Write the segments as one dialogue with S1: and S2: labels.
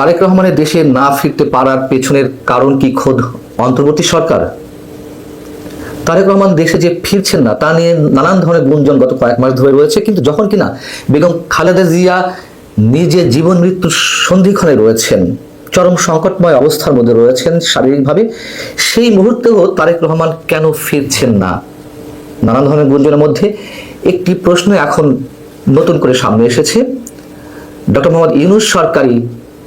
S1: তারেক রহমানের দেশে না ফিরতে পারার পেছনের কারণ কি খোদ অন্তর্বর্তী সরকার? তারেক রহমান দেশে যে ফিরছেন না, তা নিয়ে নানান ধরনের গুঞ্জন গত কয়েক মাস ধরে রয়েছে, কিন্তু যখন কিনা বেগম খালেদা জিয়া নিজে জীবন মৃত্যুর সন্ধিক্ষণে রয়েছেন, চরম সংকটময় অবস্থার মধ্যে রয়েছেন শারীরিকভাবে, সেই মুহূর্তেও তারেক রহমান কেন ফিরছেন না? নানান ধরনের গুঞ্জনের মধ্যে একটি প্রশ্ন এখন নতুন করে সামনে এসেছে। ডক্টর মোহাম্মদ ইউনুস সরকারি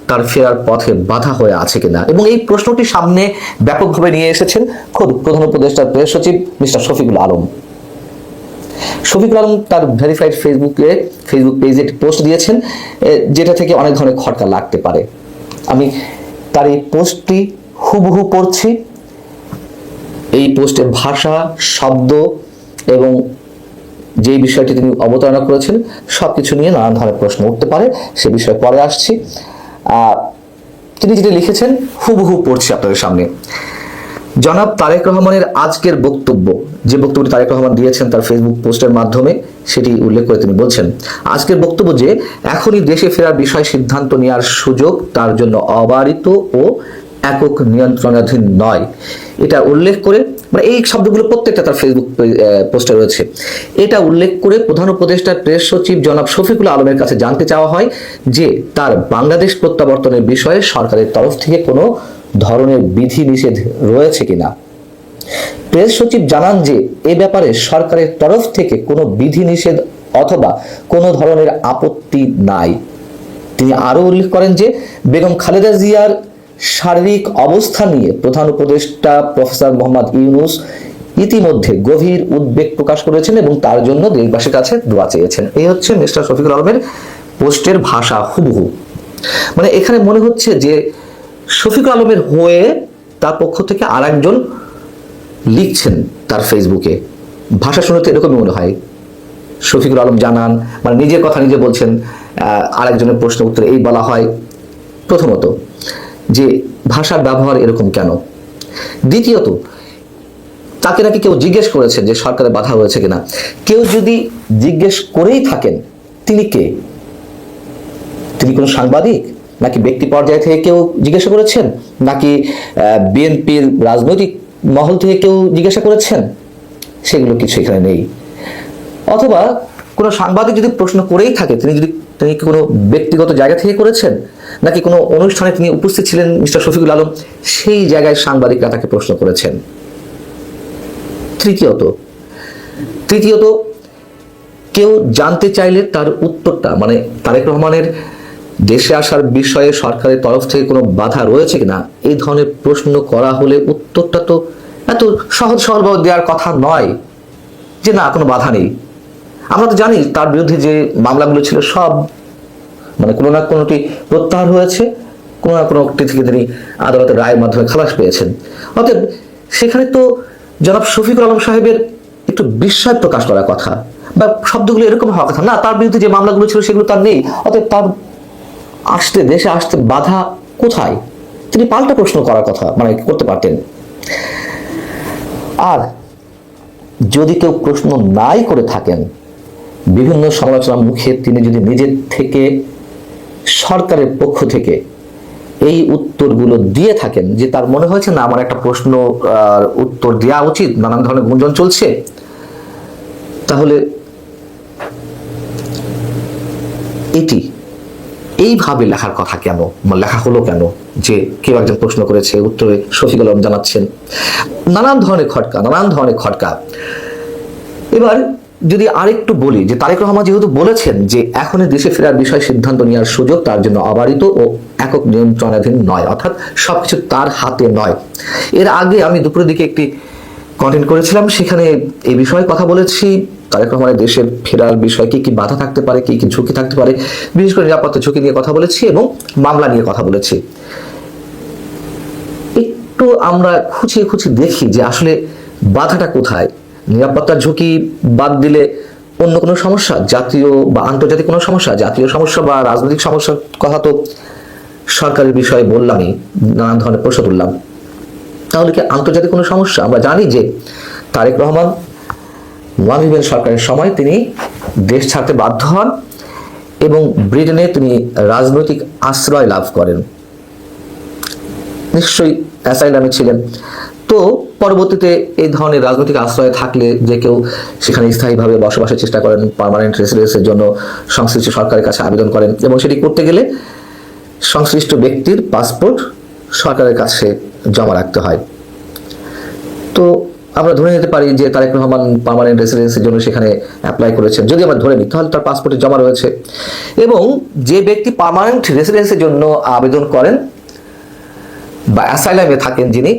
S1: তার ফেরার পথে বাধা হয়ে আছে কিনা? এবং এই প্রশ্নটি সামনে ব্যাপকভাবে নিয়ে এসেছেন খোদ প্রধান উপদেষ্টার প্রেস সচিব মিস্টার শফিকুল আলম। শফিকুল আলম তার ভেরিফাইড ফেসবুকে, ফেসবুক পেজে একটি পোস্ট দিয়েছেন যেটা থেকে অনেক ধরনের খটকা লাগতে পারে। আমি তার এই পোস্টটি হুবহু পড়ছি। এই পোস্টের ভাষা, শব্দ এবং যে বিষয়টি তিনি অবতারণা করেছেন সব কিছু নিয়ে নানান ধরনের প্রশ্ন উঠতে পারে। সে বিষয়ে পরে আসছি। তিনি যেটা লিখেছেন, হুবহু পড়ছি আপনাদের সামনে। জনাব তারেক রহমানের আজকের বক্তব্য, যে বক্তব্যটি তারেক রহমান দিয়েছেন তার ফেসবুক পোস্টের মাধ্যমে, সেটি উল্লেখ করে তিনি বলছেন, আজকের বক্তব্য যে, এখনই দেশে ফেরার বিষয় সিদ্ধান্ত নেওয়ার সুযোগ তার জন্য অবারিত ও একক নিয়ন্ত্রণাধীন নয়। এটা উল্লেখ করে মানে এই শব্দগুলো প্রত্যেকটা তার ফেসবুক পোস্টে রয়েছে। এটা উল্লেখ করে প্রধান উপদেষ্টার প্রেস সচিব জনাব শফিকুল আলমের কাছে জানতে চাওয়া হয় যে, তার বাংলাদেশ প্রত্যাবর্তনের বিষয়ে সরকারের তরফ থেকে কোনো ধরনের বিধি নিষেধ রয়েছে কিনা? প্রেস সচিব জানান যে, এ ব্যাপারে সরকারের তরফ থেকে কোনো বিধি নিষেধ অথবা কোনো ধরনের আপত্তি নাই। তিনি আরও উল্লেখ করেন যে, বেগম খালেদা জিয়ার শারীরিক অবস্থা নিয়ে প্রধান উপদেষ্টা প্রফেসর মোহাম্মদ ইউনুস ইতিমধ্যে গভীর উদ্বেগ প্রকাশ করেছেন এবং তার জন্য দেশবাসীর কাছে দোয়া চেয়েছেন। এই হচ্ছে মিস্টার শফিকুল আলমের পোস্টের ভাষা হুবহু। মানে এখানে মনে হচ্ছে যে শফিকুল আলমের হয়ে তার পক্ষ থেকে আর একজন লিখছেন তার ফেসবুকে। ভাষা শুনে তো এরকমই মনে হয়। শফিকুল আলম জানান মানে নিজের কথা নিজে বলছেন আরেকজনের প্রশ্ন উত্তরে এই বলা হয়। প্রথমত যে ভাষার ব্যবহার এরকম কেন? দ্বিতীয়ত, তাকে নাকি কেউ জিজ্ঞেস করেছেন যে সরকারের বাধা হয়েছে কিনা? কেউ যদি জিজ্ঞেস করেই থাকেন, তিনি কে? তিনি কোনো সাংবাদিক? নাকি ব্যক্তি পর্যায় থেকে কেউ জিজ্ঞাসা করেছেন? নাকি বিএনপির রাজনৈতিক মহল থেকে কেউ জিজ্ঞাসা করেছেন? সেগুলো কিছু এখানে নেই। অথবা কোনো সাংবাদিক যদি প্রশ্ন করেই থাকে, তিনি যদি তিনি কি কোনো ব্যক্তিগত জায়গা থেকে করেছেন? নাকি কোনো অনুষ্ঠানে তিনি উপস্থিত ছিলেন, মিস্টার শফিকুল আলম? সেই জায়গায় সাংবাদিকরা তাকে প্রশ্ন করেছেন। তৃতীয়ত তৃতীয়ত, কেউ জানতে চাইলে তার উত্তরটা মানে তারেক রহমানের দেশে আসার বিষয়ে সরকারের তরফ থেকে কোনো বাধা রয়েছে কিনা, এই ধরনের প্রশ্ন করা হলে উত্তরটা তো এত সহজ সরলভাবে দেওয়ার কথা নয় যে না, কোনো বাধা নেই। আমরা তো জানি তার বিরুদ্ধে যে মামলাগুলো ছিল সব মানে কোনো না কোনোটি প্রত্যাহার হয়েছে, কোনো না কোনোটি থেকে তিনি আদালতের রায়ের মাধ্যমে খালাস পেয়েছেন। অতএব সেখানে তো জনাব শফিকুল আলম সাহেবের একটু বিস্ময় প্রকাশ করার কথা, বা শব্দগুলো এরকম হওয়ার কথা। না, তার বিরুদ্ধে যে মামলাগুলো ছিল সেগুলো তার নেই, অতএব তার আসতে, দেশে আসতে বাধা কোথায়? তিনি পাল্টা প্রশ্ন করার কথা মানে করতে পারতেন। আর যদি কেউ প্রশ্ন নাই করে থাকেন বিভিন্ন সমালোচনার মুখে তিনি যদি নিজের থেকে, সরকারের পক্ষ থেকে এই উত্তরগুলো দিয়ে থাকেন যে তার মনে হয়েছে, না, আমার একটা প্রশ্ন উত্তর দেওয়া উচিত, নানান ধরনের গুঞ্জন চলছে, তাহলে এটি এইভাবে লেখার কথা কেন লেখা হলো কেন, যে কেউ একজন প্রশ্ন করেছে, উত্তরে শফিকুল আলম জানাচ্ছেন, নানান ধরনের খটকা, নানান ধরনের খটকা। এবার যদি আরেকটু বলি যে তারেক রহমান যেহেতু বলেছেন যে এখনই দেশে ফেরার বিষয় সিদ্ধান্ত নেওয়ার সুযোগ তার জন্য অবারিত ও একক নিয়ন্ত্রণাধীন নয়, অর্থাৎ সবকিছু তার হাতে নয়। এর আগে আমি দুপুরের দিকে একটি কন্টেন্ট করেছিলাম, সেখানে এই বিষয়ে কথা বলেছি। তারেক রহমানের দেশে ফেরার বিষয়ে কি কি বাধা থাকতে পারে, কি কি ঝুঁকি থাকতে পারে, বিশেষ করে নিরাপত্তা ঝুঁকি নিয়ে কথা বলেছি এবং মামলা নিয়ে কথা বলেছি। একটু আমরা খুঁচিয়ে খুঁচিয়ে দেখি যে আসলে বাধাটা কোথায়। নিরাপত্তার ঝুঁকি বাদ দিলে অন্য কোনো সমস্যা? জাতীয় বা আন্তর্জাতিক কোনো সমস্যা? জাতীয় সমস্যা বা রাজনৈতিক সমস্যার কথা তো সরকারের বিষয়ে বললামই, নানান ধরনের প্রশ্ন তুললাম। তাহলে কি আন্তর্জাতিক কোনো সমস্যা? আমরা জানি যে তারেক রহমান, ওয়ান সরকারের সময় তিনি দেশ ছাড়তে বাধ্য হন এবং ব্রিটেনে তিনি রাজনৈতিক আশ্রয় লাভ করেন। নিশ্চয়ই অ্যাসাইলামে ছিলেন। তো পরবর্তীতে এই ধরনের রাজনৈতিক আশ্রয়ে থাকলে যে কেউ সেখানে স্থায়ীভাবে বসবাসের চেষ্টা করেন পারমানেন্ট রেসিডেন্সের জন্য সংশ্লিষ্ট সরকারের কাছে আবেদন করেন এবং সেটি করতে গেলে সংশ্লিষ্ট ব্যক্তির পাসপোর্ট সরকারের কাছে জমা রাখতে হয়। তো আমরা ধরে নিতে পারি যে তারেক রহমান পার্মানেন্ট রেসিডেন্সের জন্য সেখানে অ্যাপ্লাই করেছেন। যদি আমরা ধরে নিই, তাহলে তার পাসপোর্টে জমা রয়েছে এবং যে ব্যক্তি পার্মানেন্ট রেসিডেন্সের জন্য আবেদন করেন বা অ্যাসাইলামে থাকেন যিনি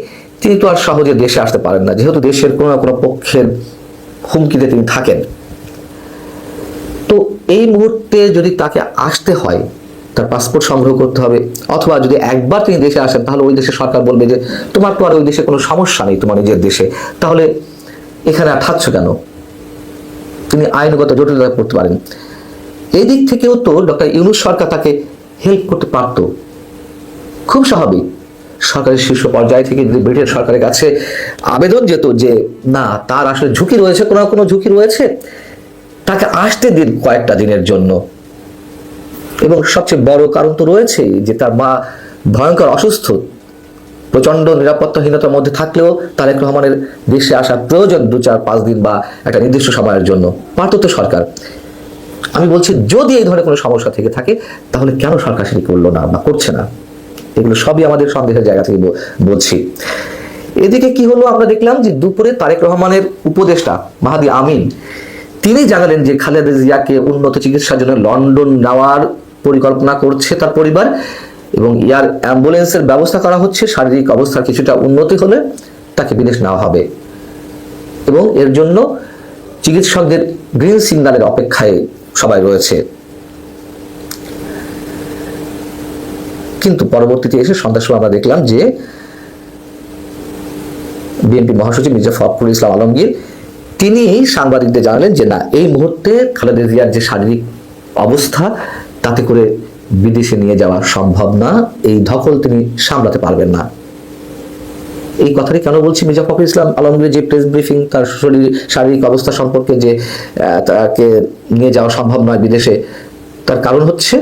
S1: তিনি তো আর সহজে দেশে আসতে পারেন না। যেহেতু দেশের কোনো না কোনো পক্ষের হুমকিতে তিনি থাকেন। তো এই মুহূর্তে যদি তাকে আসতে হয়, তার পাসপোর্ট সংগ্রহ করতে হবে, অথবা যদি একবার তিনি দেশে আসেন, তাহলে ওই দেশের সরকার বলবে যে, তোমার তো আর ওই দেশে কোনো সমস্যা নেই, তোমার নিজের দেশে। তাহলে এখানে আর থাকছো কেন? তিনি আইনগত জটিলতা করতে পারেন। এই দিক থেকেও তো ডক্টর ইউনুস সরকার তাকে হেল্প করতে পারতো। খুব স্বাভাবিক। সরকারের শীর্ষ পর্যায় থেকে যদি ব্রিটেন সরকারের কাছে আবেদন যেত যে, না, তার আসলে ঝুঁকি রয়েছে, কোনো কোনো ঝুঁকি রয়েছে, তাকে আসতে দিন কয়েকটা দিনের জন্য। এবং সবচেয়ে বড় কারণ তো রয়েছেই যে, তার মা ভয়ঙ্কর অসুস্থ। প্রচণ্ড নিরাপত্তাহীনতার মধ্যে থাকলেও তারেক রহমানের দেশে আসা প্রয়োজন দু চার পাঁচ দিন বা একটা নির্দিষ্ট সময়ের জন্য। পারত তো সরকার। আমি বলছি, যদি এই ধরনের কোনো সমস্যা থেকে থাকে, তাহলে কেন সরকার সেটি করল না বা করছে না? এগুলো সবই আমাদের সন্দেহের জায়গা থেকে বলছি। এদিকে কি হলো আমরা দেখলাম যে দুপুরে তারেক রহমানের উপদেষ্টা মাহাদি আমিন, তিনি জানালেন যে খালেদা জিয়াকে উন্নত চিকিৎসার জন্য লন্ডন নেওয়ার পরিকল্পনা করছে তার পরিবার এবং ইয়ার অ্যাম্বুলেন্সের ব্যবস্থা করা হচ্ছে, শারীরিক অবস্থার কিছুটা উন্নতি হলে তাকে বিদেশ নেওয়া হবে। এবং এর জন্য চিকিৎসকদের গ্রিন সিগন্যালের অপেক্ষায় সবাই রয়েছে। কিন্তু পরবর্তীতে এসে সন্ধ্যার সময় আমরা দেখলাম যে বিএনপি মহাসচিব মির্জা ফখরুল ইসলাম আলমগীর, তিনি সাংবাদিকদের জানালেন যে না, এই মুহূর্তে খালেদা জিয়ার যে শারীরিক অবস্থা, তাতে করে বিদেশে নিয়ে যাওয়া সম্ভব না, এই ধকল তিনি সামলাতে পারবেন না। এই কথাটি কেন বলছি মির্জা ফখরুল ইসলাম আলমগীর যে প্রেস ব্রিফিং তার শরীর, শারীরিক অবস্থা সম্পর্কে যে তাকে নিয়ে যাওয়া সম্ভব নয় বিদেশে, তার কারণ হচ্ছে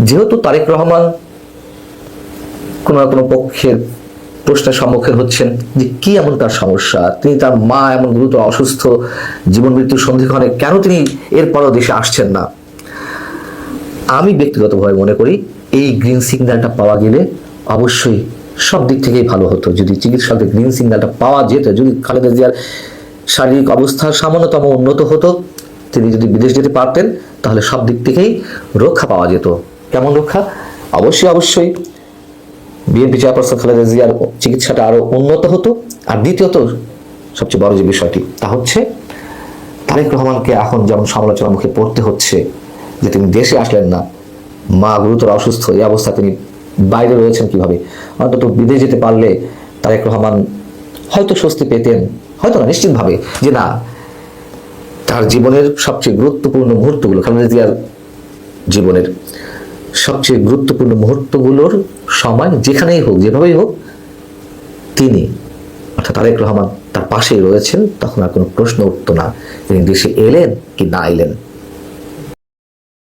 S1: যেহেতু তারেক রহমান কোনো না কোনো পক্ষের প্রশ্নের সম্মুখীন হচ্ছেন যে কি এমন তার সমস্যা? তিনি তার মা এমন গুরুতর অসুস্থ, জীবন মৃত্যুর সন্ধিক্ষণে কেন তিনি এরপরও দেশে আসছেন না? আমি ব্যক্তিগতভাবে মনে করি এই গ্রিন সিগন্যালটা পাওয়া গেলে অবশ্যই সব দিক থেকেই ভালো হতো। যদি চিকিৎসকদের গ্রিন সিগন্যালটা পাওয়া যেত, যদি খালেদা জিয়ার শারীরিক অবস্থা সামান্যতম উন্নত হতো, তিনি যদি বিদেশ যেতে পারতেন, তাহলে সব দিক থেকেই রক্ষা পাওয়া যেত। কেমন রক্ষা? অবশ্যই অবশ্যই। বিএনপি চেয়ারপারসন খালেদা জিয়ার চিকিৎসাটা আরও উন্নত হতো। আর দ্বিতীয়ত, সবচেয়ে বড় যে বিষয়টি, তা হচ্ছে, তারেক রহমানকে এখন যেমন সমালোচনার মুখে পড়তে হচ্ছে, যে তিনি দেশে আসলেন না, মা গুরুতর অসুস্থ, এই অবস্থা তিনি বাইরে রয়েছেন কীভাবে? অন্তত বিদেশ যেতে পারলে তারেক রহমান হয়তো স্বস্তি পেতেন, হয়তো না, নিশ্চিতভাবে, যে না, তার জীবনের সবচেয়ে গুরুত্বপূর্ণ মুহূর্তগুলো খালেদা জিয়ার জীবনের। সবচেয়ে গুরুত্বপূর্ণ মুহূর্তগুলোর সময় যেখানেই হোক, যেভাবেই হোক, তিনি, অর্থাৎ তারেক রহমান তার পাশেই রয়েছেন, তখন আর কোনো প্রশ্ন উঠত না। তিনি দেশে এলেন কি না এলেন?